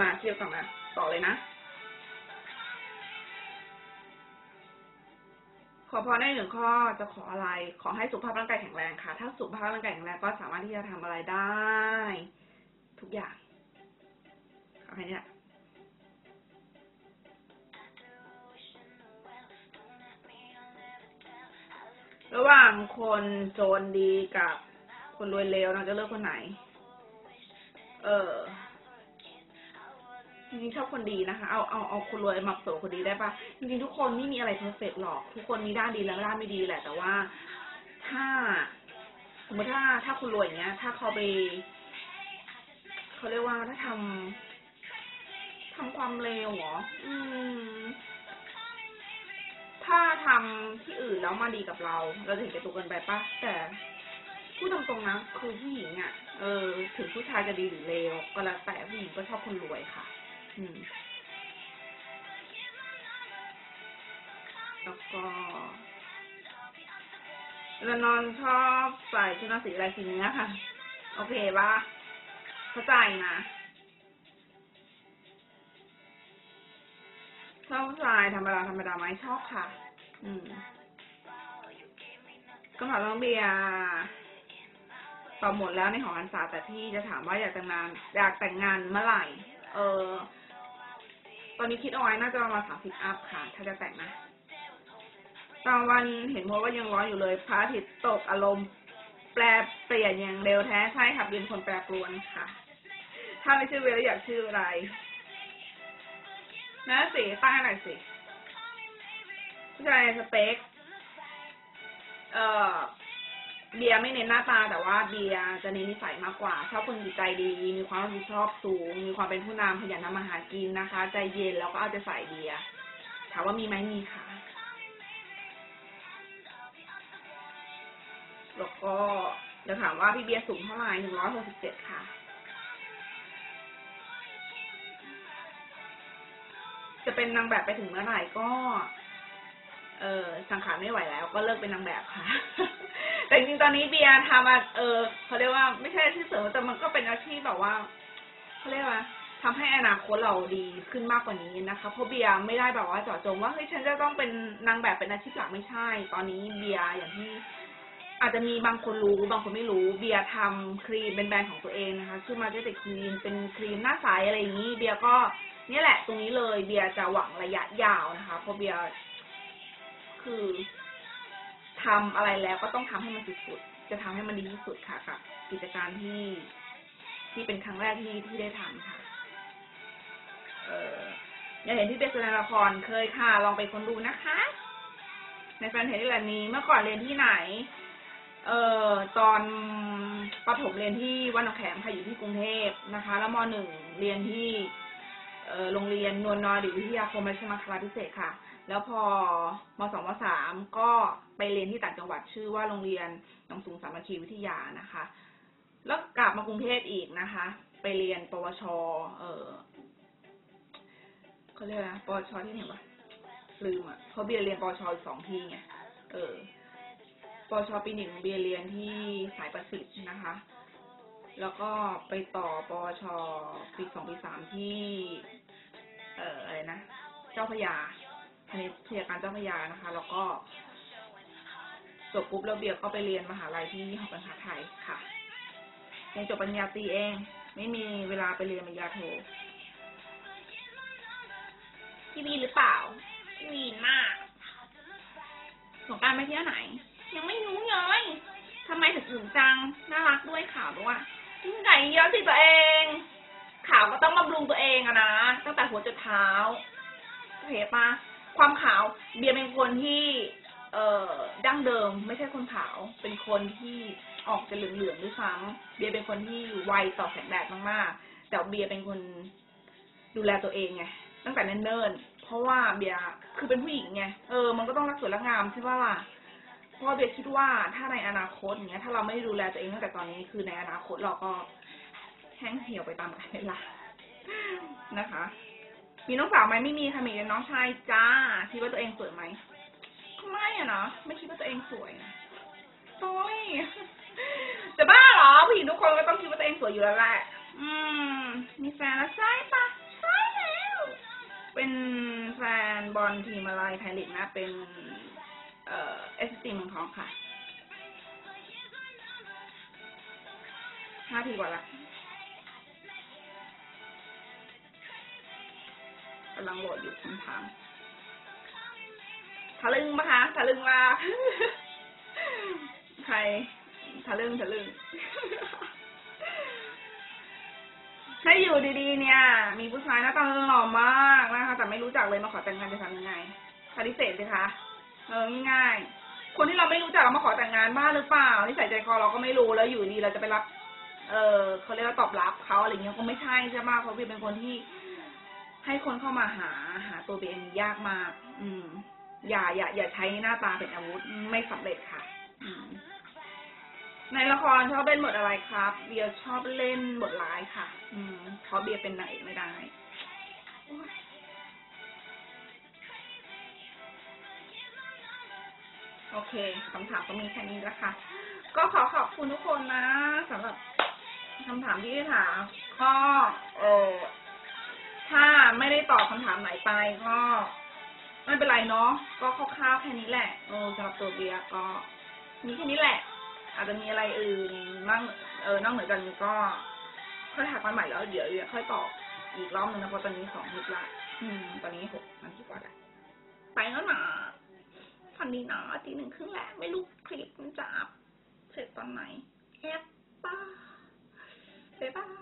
มาเทียบกันมา ต่อเลยนะ ขอพรได้หนึ่งข้อจะขออะไร ขอให้สุขภาพร่างกายแข็งแรงค่ะ ถ้าสุขภาพร่างกายแข็งแรงก็สามารถที่จะทำอะไรได้ ทุกอย่างขอแค่นี้แหละระหว่างคนโจรดีกับคนรวยเลวเราจะเลือกคนไหน เออ จริงๆชอบคนดีนะคะ เอาเอาเอาคนรวยมาผสมคนดีได้ปะจริงๆทุกคนไม่มีอะไรเพอร์เฟกหรอก ทุกคนมีด้านดีและด้านไม่ดีแหละ แต่ว่าถ้าสมมติถ้าถ้าคุณรวยอย่างเงี้ย ถ้าเขาไปเขาเรียกว่าถ้าทำทำความเลวเหรออืม ถ้าทำที่อื่นแล้วมาดีกับเรา เราจะเห็นแก่ตัวเกินไปปะแต่พูดตรงๆนะคือผู้หญิงอะ่ะ เออ ถึงผู้ชายจะดีหรือเลวก็แล้วแต่ผู้หญิงก็ชอบคนรวยค่ะ แล้วก็แล้วนอนชอบใส่ชุดนอนสีอะไรสีเนี้ยค่ะ โอเคปะเข้าใจนะชอบผู้ชายธรรมดาธรรมดาไหมชอบค่ะ อืมก็ถามน้องเบียร์ตอบหมดแล้วในหอการศาสตร์แต่พี่จะถามว่าอยากแต่งงาน อยากแต่งงานเมื่อไหร่ เออ อนนี้คิดเอาไว้น่าจะประมาณสามสิบอัพค่ะ ถ้าจะแต่งนะบางวันเห็นโพสต์ว่ายังร้อนอยู่เลยพระอาทิตย์ตกอารมณ์ แปรเปลี่ยนอย่างเร็วแท้ใช่ค่ะเป็นคนแปรปรวนค่ะ ถ้าไม่ชื่อเวลอยากชื่ออะไรนะสิตั้งหน่อยสิผู้ชายสเปคเอ่อ เบียร์ไม่เน้นหน้าตาแต่ว่าเบียร์จะเน้นนิสัยมากกว่าชอบคนจิตใจดี มีความรับผิดชอบสูง มีความเป็นผู้นำขยันทำมาหากินนะคะ ใจเย็นแล้วก็เอาใจใส่เบียร์ถามว่ามีไหมมีค่ะ แล้วก็เดี๋ยวถามว่าพี่เบียร์สูงเท่าไหร่หนึ่งร้อยหกสิบเจ็ดค่ะ จะเป็นนางแบบไปถึงเมื่อไหร่ก็ เออสังขารไม่ไหวแล้ว ก็เลิกเป็นนางแบบค่ะ แต่จริงตอนนี้เบียร์ทำมาเออเขาเรียกว่าไม่ใช่อาชีพเสริมแต่มันก็เป็นอาชีพแบบว่าเขาเรียกว่าทำให้อนาคตเราดีขึ้นมากกว่านี้นะคะ เพราะเบียร์ไม่ได้แบบว่าเจาะจงว่าเฮ้ยฉันจะต้องเป็นนางแบบเป็นอาชีพหลักไม่ใช่ ตอนนี้เบียร์อย่างที่อาจจะมีบางคนรู้บางคนไม่รู้ เบียร์ทำครีมเป็นแบรนด์ของตัวเองนะคะชื่อมาเจติครีมเป็นครีมหน้าใสอะไรอย่างนี้ เบียร์ก็นี่แหละตรงนี้เลย เบียร์จะหวังระยะยาวนะคะเพราะเบียร์ คือทำอะไรแล้วก็ต้องทำให้มันสุดๆจะทำให้มันดีที่สุดค่ะกับกิจการที่ที่เป็นครั้งแรกที่ที่ได้ทำค่ะ เอออยากเห็นที่เป็นแสดงละครเคยค่ะ ลองไปคนดูนะคะ ในแฟนเพจที่แหละนี้เมื่อก่อนเรียนที่ไหน เอ่อตอนประถมเรียนที่วัดหนองแขมค่ะอยู่ที่กรุงเทพนะคะ แล้วมหนึ่งเรียนที่ โรงเรียนนวลนอดิวิทยาคมราชมัคลาพิเศษค่ะ แล้วพอมสองมสามก็ไปเรียนที่ต่างจังหวัดชื่อว่าโรงเรียนหนองสูงสามัคคีวิทยานะคะ แล้วกลับมากรุงเทพอีกนะคะ ไปเรียนปวช เออเขาเรียกนะปวชที่ไหนวะลืมอะเพราะเบียร์เรียนปวชอสองที่ไงเออปวชปีหนึ่งเบียร์เรียนที่สายประสิทธิ์นะคะ แล้วก็ไปต่อปวชปีสองปีสามที่ อ่ออะไรนะ เจ้าพระยาคณิตวิทยาการเจ้าพระยานะคะ แล้วก็จบปุ๊บแล้วเบียร์ก็ไปเรียนมหาลัยที่หอการค้าไทยค่ะเรียนจบปริญญาตรีเอง ไม่มีเวลาไปเรียนปริญญาโทพี่วีหรือเปล่าพี่วีมากสงกรารไปเที่ยวไหน ยังไม่รู้เลยทำไมถึงอื่นจัง น่ารักด้วยขาวด้วยยิ่งใหญ่เยอะสิตัวเองขาวก็ต้องบำรุงตัวเองอะนะ ตั้งแต่หัวจนเท้าโอเคปะความขาวเบียร์เป็นคนที่เอ่อดั้งเดิมไม่ใช่คนขาว เป็นคนที่ออกจะเหลืองๆด้วยซ้ำเบียร์เป็นคนที่ไวต่อแสงแดดมากๆ แต่เบียร์เป็นคนดูแลตัวเองไงตั้งแต่เนิ่นๆเพราะว่าเบียร์คือเป็นผู้หญิงไงเออมันก็ต้องรักสวยรักงามใช่ปะล่ะเพราะเบียร์คิดว่าถ้าในอนาคตอย่างเงี้ยถ้าเราไม่ดูแลตัวเองตั้งแต่ตอนนี้คือในอนาคตเราก็แห้งเหี่ยวไปตามกาลเวลา นะคะ มีน้องสาวไหมไม่มีค่ะมีแต่น้องชายจ้าคิดว่าตัวเองสวยไหมไม่อะเนาะไม่คิดว่าตัวเองสวยนะโอ้ยจะบ้าเหรอผู้หญิงทุกคนก็ต้องคิดว่าตัวเองสวยอยู่แล้วแหละอืม มีแฟนแล้วใช่ปะใช่แล้วเป็นแฟนบอลทีมอะไรไทยลีกนะ เป็น เอ่อเอสซีมืองทองค่ะห้าทีกว่าละำลังโหลดอยู่คำถามทะลึ่งปะคะทะลึ่งมาใครทะลึ่งทะลึ่งถ้าอยู่ดีๆ เนี่ย มีผู้ชายหน้าตาหล่อมากนะคะ แต่ไม่รู้จักเลยมาขอแต่งงานจะทำยังไงปฏิเสธสิคะเออง่ายๆคนที่เราไม่รู้จักเรามาขอแต่งงานบ้าหรือเปล่านิสัยใจคอเราก็ไม่รู้แล้วอยู่ดีเราจะไปรับ เออเขาเรียกว่าตอบรับเขาอะไรเงี้ยก็ไม่ใช่ใช่ไหมเพราะบีเป็นคนที่ ให้คนเข้ามาหาหาตัวบีเองยากมาก อืม อย่าอย่า อย่าใช้หน้าตาเป็นอาวุธไม่สำเร็จค่ะ อืม ในละครชอบเล่นบทอะไรครับเบียร์ชอบเล่นบทร้ายค่ะ อืมเพราะเบียร์เป็นนางเอกไม่ได้โอ๊ยโอเคคำถามก็มีแค่นี้แล้วค่ะ ก็ขอขอบคุณทุกคนนะสำหรับคำถามที่ถามก็เออ ถ้าไม่ได้ตอบคำถามไหนไปก็ ไม่เป็นไรเนาะก็คร่าวๆแค่นี้แหละเออสำหรับตัวเบียร์ก็มีแค่นี้แหละ อาจจะมีอะไรอื่นนั่งเออนอกเหนือจากนี้ก็ค่อยถักมาใหม่แล้วเดี๋ยวเดี๋ยวค่อยตอบอีกรอบนึงนะเพราะตอนนี้สองนิดละอืม ตอนนี้หกนาทีกว่าละไปแล้วนะฟันดีนะตีหนึ่งครึ่งแล้วไม่รู้คลิปมันจะอัพเสร็จตอนไหนแอปป้าบ๊ายบาย